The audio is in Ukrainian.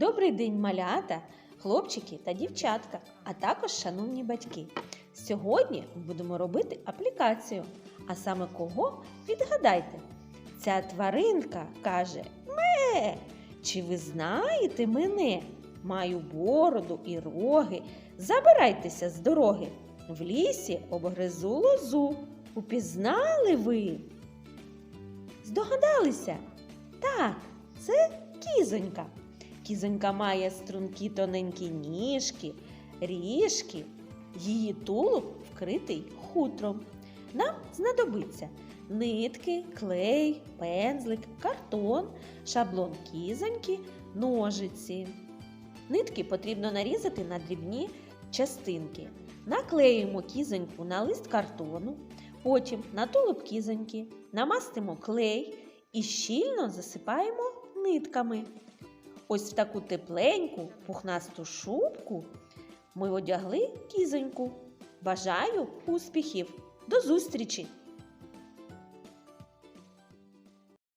Добрий день, малята, хлопчики та дівчатка, а також шановні батьки. Сьогодні ми будемо робити аплікацію. А саме кого? Відгадайте. Ця тваринка каже Ме. Чи ви знаєте мене? Маю бороду і роги. Забирайтеся з дороги. В лісі обгризу лозу. Упізнали ви? Здогадалися? Так, це кізонька. Кізонька має стрункі тоненькі ніжки, ріжки. Її тулуб вкритий хутром. Нам знадобиться нитки, клей, пензлик, картон, шаблон кізоньки, ножиці. Нитки потрібно нарізати на дрібні частинки. Наклеїмо кізоньку на лист картону, потім на тулуб кізоньки, намастимо клей і щільно засипаємо нитками. Ось в таку тепленьку пухнасту шубку ми одягли кізоньку. Бажаю успіхів! До зустрічі!